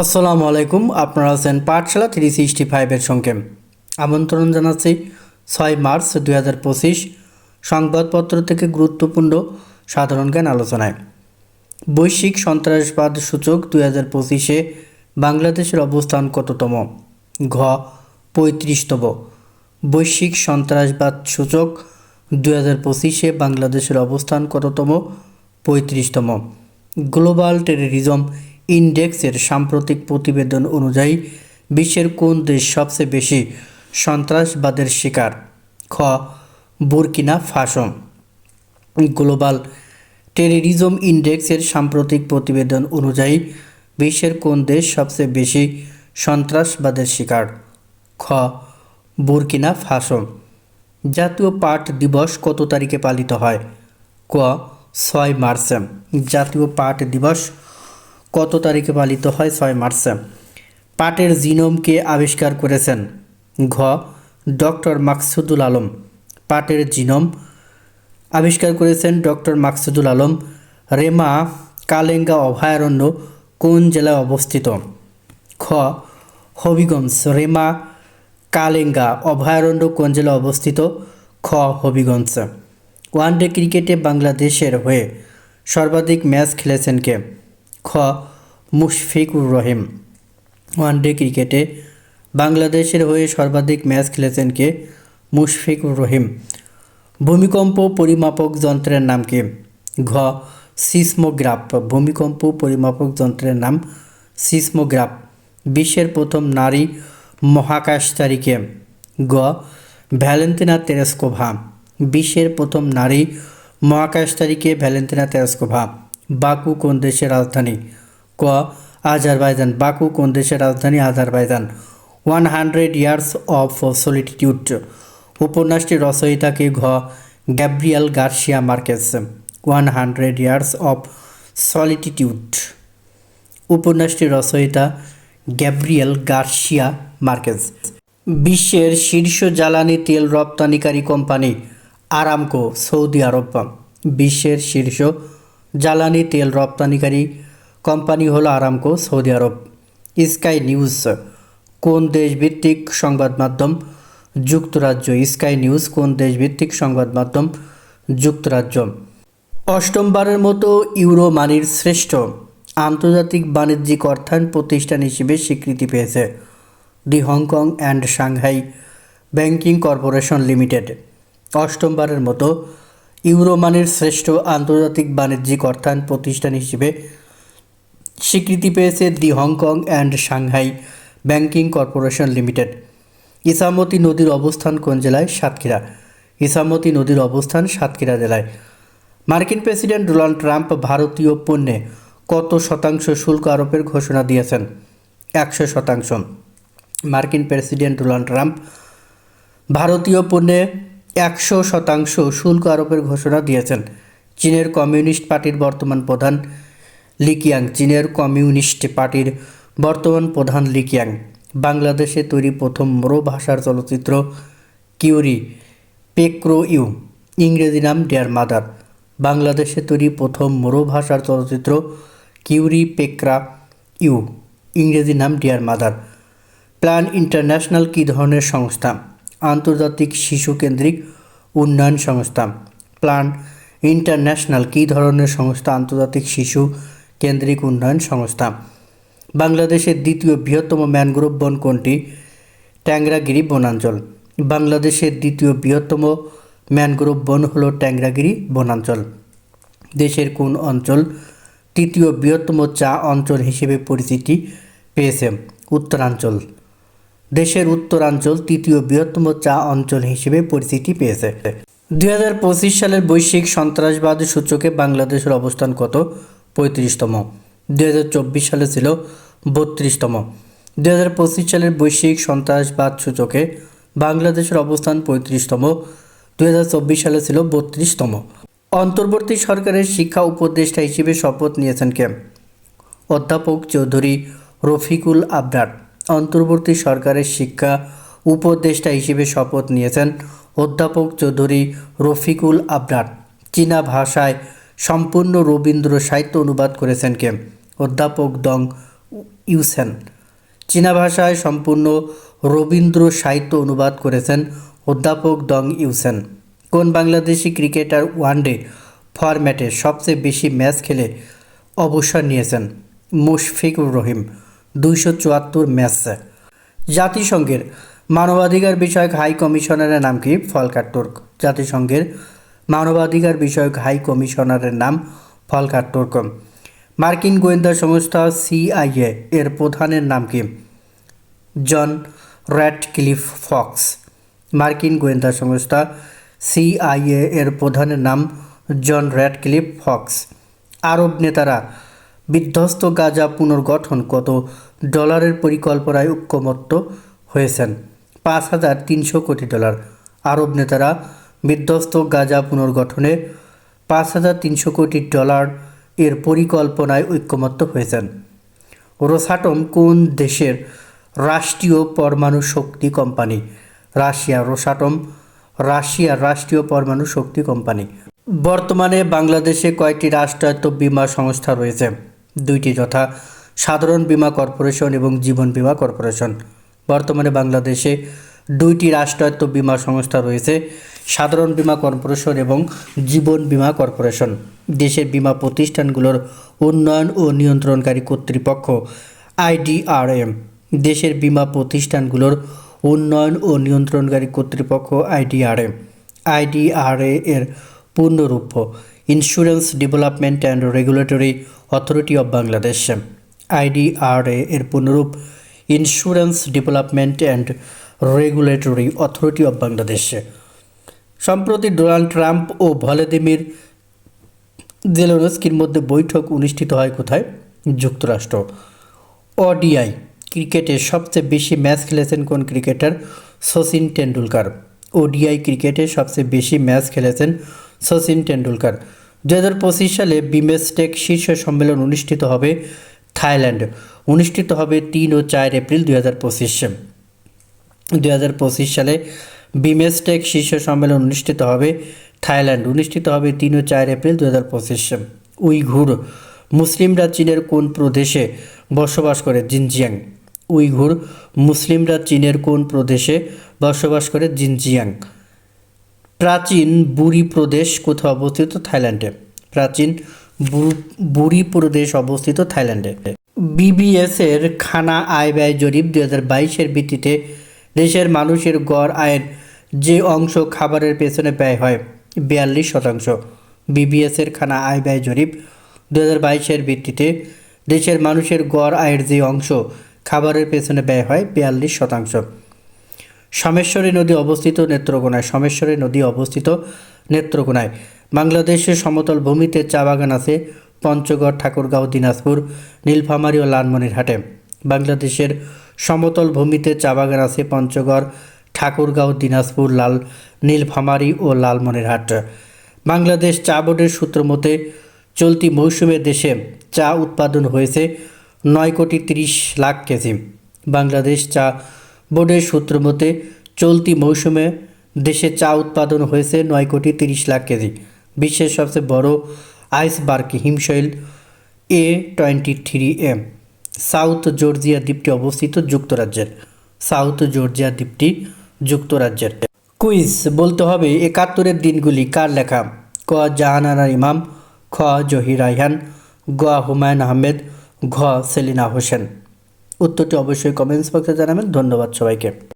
আসসালামু আলাইকুম, আপনারা আছেন পাঠশালা থ্রি সিক্সটি ফাইভের সঙ্গে। আমন্ত্রণ জানাচ্ছি ছয় মার্চ দুই হাজার পঁচিশ সংবাদপত্র থেকে গুরুত্বপূর্ণ সাধারণ জ্ঞান আলোচনায়। বৈশ্বিক সন্ত্রাসবাদ সূচক দুই হাজার পঁচিশে বাংলাদেশের অবস্থান কততম? ঘ, পঁয়ত্রিশতম। বৈশ্বিক সন্ত্রাসবাদ সূচক দুই হাজার পঁচিশে বাংলাদেশের অবস্থান কততম? পঁয়ত্রিশতম। গ্লোবাল টেররিজম ইন্ডেক্সের সাম্প্রতিক প্রতিবেদন অনুযায়ী, বিশ্বের কোন দেশ সবচেয়ে বেশি সন্ত্রাসবাদের শিকার? খ, বুরকিনা ফাসো। গ্লোবাল টেররিজম ইন্ডেক্সের সাম্প্রতিক প্রতিবেদন অনুযায়ী, বিশ্বের কোন দেশ সবচেয়ে বেশি সন্ত্রাসবাদের শিকার? খ, বুরকিনা ফাসো। জাতীয় পাঠ দিবস কত তারিখে পালিত হয়? ক, ছয় মার্চে। জাতীয় পাঠ দিবস কত তারিখে পালিত হয়? ছয় মার্চে। পাটের জিনোমকে আবিষ্কার করেছেন ঘ. ডক্টর মাকসুদুল আলম। পাটের জিনোম আবিষ্কার করেছেন ডক্টর মাকসুদুল আলম। রেমা কালেঙ্গা অভয়ারণ্য কোন জেলায় অবস্থিত? খ. হবিগঞ্জ। রেমা কালেঙ্গা অভয়ারণ্য কোন জেলায় অবস্থিত? খ. হবিগঞ্জ। ওয়ানডে ক্রিকেটে বাংলাদেশের হয়ে সর্বাধিক ম্যাচ খেলেছেন কে? খ, মুশফিকুর রহিম। ওয়ানডে ক্রিকেটে বাংলাদেশের হয়ে সর্বাধিক ম্যাচ খেলেছেন কে? মুশফিকুর রহিম। ভূমিকম্প পরিমাপক যন্ত্রের নাম কি? ঘ, সিসমোগ্রাফ। ভূমিকম্প পরিমাপক যন্ত্রের নাম সিসমোগ্রাফ। বিশ্বের প্রথম নারী মহাকাশচারীকে গ ভ্যালেন্তিনা তেরেস্কোভা। বিশ্বের প্রথম নারী মহাকাশচারীকে ভ্যালেন্তিনা তেরেস্কোভা। বাকু কোন দেশের রাজধানী? ক, আজারবাইজান। বাকু কোন দেশের রাজধানী? Azerbaijan. One hundred years of solitude. উপন্যাসটির রচয়িতাকে ঘ, Gabriel Garcia Marquez. One hundred years of solitude. উপন্যাসটির রচয়িতা গ্যাব্রিয়েল গার্সিয়া মার্কেজ বিশ্বের শীর্ষ জ্বালানি তেল রপ্তানিকারী কোম্পানি আরামকো, সৌদি আরব। বিশ্বের শীর্ষ জ্বালানি তেল রপ্তানিকারী কোম্পানি হলো Aramco, Saudi Arab. Sky News, কোন দেশভিত্তিক সংবাদ মাধ্যম? যুক্তরাজ্য। স্কাই নিউজ, কোন দেশভিত্তিক সংবাদ মাধ্যম? যুক্তরাজ্য। অষ্টমবারের মতো ইউরো মানির শ্রেষ্ঠ আন্তর্জাতিক বাণিজ্যিক অর্থায়ন প্রতিষ্ঠান হিসেবে স্বীকৃতি পেয়েছে the Hong Kong and Shanghai banking corporation limited. অষ্টমবারের মতো ইউরো মানির শ্রেষ্ঠ আন্তর্জাতিক বাণিজ্যিক অর্থায়ন প্রতিষ্ঠান হিসেবে স্বীকৃতি পেয়েছে the Hong Kong and Shanghai banking corporation limited. Ichamati নদীর অবস্থান কোন জেলায়? সাতক্ষীরা। ইসামতি নদীর অবস্থান সাতক্ষীরা জেলায়। মার্কিন প্রেসিডেন্ট ডোনাল্ড ট্রাম্প ভারতীয় পণ্যে কত শতাংশ শুল্ক আরোপের ঘোষণা দিয়েছেন? একশো শতাংশ। মার্কিন প্রেসিডেন্ট ডোনাল্ড ট্রাম্প ভারতীয় পণ্যে একশো শতাংশ শুল্ক আরোপের ঘোষণা দিয়েছেন চীনের কমিউনিস্ট পার্টির বর্তমান প্রধান লিকিয়াং চীনের কমিউনিস্ট পার্টির বর্তমান প্রধান লিকিয়াং বাংলাদেশে তৈরি প্রথম মোরো ভাষার চলচ্চিত্র কিউরি পেক্রো ইউ ইংরেজি নাম ডেয়ার মাদার বাংলাদেশে তৈরি প্রথম মোরো ভাষার চলচ্চিত্র কিউরি পেক্রা ইউ ইংরেজি নাম ডিয়ার মাদার প্ল্যান ইন্টারন্যাশনাল কী ধরনের সংস্থা? আন্তর্জাতিক শিশু কেন্দ্রিক উন্নয়ন সংস্থা। প্ল্যান ইন্টারন্যাশনাল কী ধরনের সংস্থা? আন্তর্জাতিক শিশু কেন্দ্রিক উন্নয়ন সংস্থা। বাংলাদেশের দ্বিতীয় বৃহত্তম ম্যানগ্রোভ বন কোনটি? ট্যাংরাগিরি বনাঞ্চল। বাংলাদেশের দ্বিতীয় বৃহত্তম ম্যানগ্রোভ বন হল ট্যাংরাগিরি বনাঞ্চল। দেশের কোন অঞ্চল তৃতীয় বৃহত্তম চা অঞ্চল হিসেবে পরিচিতি পেয়েছে? উত্তরাঞ্চল। দেশের উত্তরাঞ্চল তৃতীয় বৃহত্তম চা অঞ্চল হিসেবে পরিচিতি পেয়েছে। দুই হাজার পঁচিশ সালের বৈশ্বিক সন্ত্রাসবাদ সূচকে বাংলাদেশের অবস্থান কত? পঁয়ত্রিশতম। দুই হাজার চব্বিশ সালে ছিল বত্রিশতম। দুই হাজার পঁচিশ সালের বৈশ্বিক সন্ত্রাসবাদ সূচকে বাংলাদেশের অবস্থান পঁয়ত্রিশতম। দুই হাজার চব্বিশ সালে ছিল বত্রিশতম। অন্তর্বর্তী সরকারের শিক্ষা উপদেষ্টা হিসেবে শপথ নিয়েছেন কে? অধ্যাপক চৌধুরী রফিকুল আবরার। অন্তর্বর্তী সরকারের শিক্ষা উপদেষ্টা হিসেবে শপথ নিয়েছেন অধ্যাপক চৌধুরী রফিকুল আবরার। চীনা ভাষায় সম্পূর্ণ রবীন্দ্র সাহিত্য অনুবাদ করেছেন কে? অধ্যাপক দং ইউসেন। চীনা ভাষায় সম্পূর্ণ রবীন্দ্র সাহিত্য অনুবাদ করেছেন অধ্যাপক দং ইউসেন। কোন বাংলাদেশি ক্রিকেটার ওয়ানডে ফরম্যাটে সবচেয়ে বেশি ম্যাচ খেলে অবসর নিয়েছেন? মুশফিকুর রহিম। দুইশো চুয়াত্তর ম্যাচ। জাতিসংঘের মানবাধিকার বিষয়ক হাই কমিশনারের নাম কি? Volker Turk. জাতিসংঘের মানবাধিকার বিষয়ক হাই কমিশনারের নাম ফলকার তুর্ক। মার্কিন গোয়েন্দা সংস্থা সিআইএ এর প্রধানের নাম কি? জন র্যাট র্যাটক্লিফ ফক্স। মার্কিন গোয়েন্দা সংস্থা সিআইএ এর প্রধানের নাম জন র্যাটক্লিফ ফক্স। আরব নেতারা বিধ্বস্ত গাজা পুনর্গঠন কত ডলারের পরিকল্পনায় ঐক্যমত্য হয়েছেন? পাঁচ হাজার তিনশো কোটি ডলার। আরব নেতারা বিধ্বস্ত গাজা পুনর্গঠনে পাঁচ হাজার তিনশো কোটি ডলার এর পরিকল্পনায় ঐক্যমত্য হয়েছেন। রোসাটম কোন দেশের রাষ্ট্রীয় পরমাণু শক্তি কোম্পানি? রাশিয়া রোসাটম রাশিয়ার রাষ্ট্রীয় পরমাণু শক্তি কোম্পানি। বর্তমানে বাংলাদেশে কয়েকটি রাষ্ট্রায়ত্ত বীমা সংস্থা রয়েছে? দুইটি যথা, সাধারণ বীমা কর্পোরেশন এবং জীবন বীমা কর্পোরেশন। বর্তমানে বাংলাদেশে দুইটি রাষ্ট্রায়ত্ত বীমা সংস্থা রয়েছে, সাধারণ বীমা কর্পোরেশন এবং জীবন বীমা কর্পোরেশন। দেশের বীমা প্রতিষ্ঠানগুলোর উন্নয়ন ও নিয়ন্ত্রণকারী কর্তৃপক্ষ, আইডিআরএম। দেশের বীমা প্রতিষ্ঠানগুলোর উন্নয়ন ও নিয়ন্ত্রণকারী কর্তৃপক্ষ, আইডিআরএম। আইডিআরএ এর পূর্ণরূপ insurance development and regulatory authority of Bangladesh IDRA এর পূর্ণরূপ insurance development and regulatory authority of Bangladesh সম্প্রতি ডোনাল্ড ট্রাম্প ও ভলাদিমির জেলেনস্কির মধ্যে বৈঠক অনুষ্ঠিত হয় কোথায়? যুক্তরাষ্ট্র। ওডিআই ক্রিকেটে সবচেয়ে বেশি ম্যাচ খেলেছেন কোন ক্রিকেটার? সচিন টেন্ডুলকার ওডিআই ক্রিকেটে সবচেয়ে বেশি ম্যাচ খেলেছেন সচিন টেন্ডুলকার দু হাজার পঁচিশ সালে বিমেস্টেক শীর্ষ সম্মেলন অনুষ্ঠিত হবে থাইল্যান্ড। অনুষ্ঠিত হবে তিন ও চার এপ্রিল দুই হাজার পঁচিশে। দুই হাজার পঁচিশ সালে বিমেস্টেক শীর্ষ সম্মেলন অনুষ্ঠিত হবে থাইল্যান্ড। অনুষ্ঠিত হবে তিন ও চার এপ্রিল দু হাজার পঁচিশে। উইঘুর, মুসলিমরা চীনের কোন প্রদেশে বসবাস করে? জিনজিয়াং। উইঘুর, মুসলিমরা চীনের কোন প্রদেশে বসবাস করে? জিনজিয়াং। প্রাচীন বুরি প্রদেশ কোথাও অবস্থিত? থাইল্যান্ডে। প্রাচীন বুরি প্রদেশ অবস্থিত থাইল্যান্ডে। বিবিএস এর খানা আয় ব্যয় জরিপ দুই হাজার বাইশের ভিত্তিতে দেশের মানুষের গড় আয়ের যে অংশ খাবারের পেছনে ব্যয় হয়, বিয়াল্লিশ শতাংশ। বিবিএস এর খানা আয় ব্যয় জরিপ দু হাজার বাইশের ভিত্তিতে দেশের মানুষের গড় আয়ের যে অংশ খাবারের পেছনে ব্যয় হয়, বিয়াল্লিশ শতাংশ। সমেশ্বরী নদী অবস্থিত নেত্রকোনায়, সমেশ্বরী নদী অবস্থিত নেত্রকোনায়। বাংলাদেশের সমতল ভূমিতে চা বাগান আছে পঞ্চগড়, ঠাকুরগাঁও, দিনাজপুর, নীলফামারী ও লালমনিরহাটে। বাংলাদেশের সমতল ভূমিতে চা বাগান আছে পঞ্চগড়, ঠাকুরগাঁও, দিনাজপুর, লাল, নীলফামারী ও লালমনিরহাট। বাংলাদেশ চা বোর্ডের সূত্র মতে, চলতি মৌসুমে দেশে চা উৎপাদন হয়েছে নয় কোটি তিরিশ লাখ কেজি। বাংলাদেশ চা বোর্ডের সূত্র মতে, চলতি মৌসুমে দেশে চা উৎপাদন হয়েছে নয় কোটি তিরিশ লাখ কেজি। বিশ্বের সবচেয়ে বড় iceberg হিমশৈল A twenty three M. South Georgia দ্বীপটি অবস্থিত যুক্তরাজ্যের। সাউথ জর্জিয়া দ্বীপটি যুক্তরাজ্যের। কুইজ, বলতে হবে একাত্তরের দিনগুলি কার লেখা? ক. জাহানারা ইমাম, খ. জহির রাইহান গ. হুমায়ুন আহমেদ, ঘ. সেলিনা হোসেন। উত্তরটি অবশ্যই কমেন্টস বক্সে জানাবেন। ধন্যবাদ সবাইকে।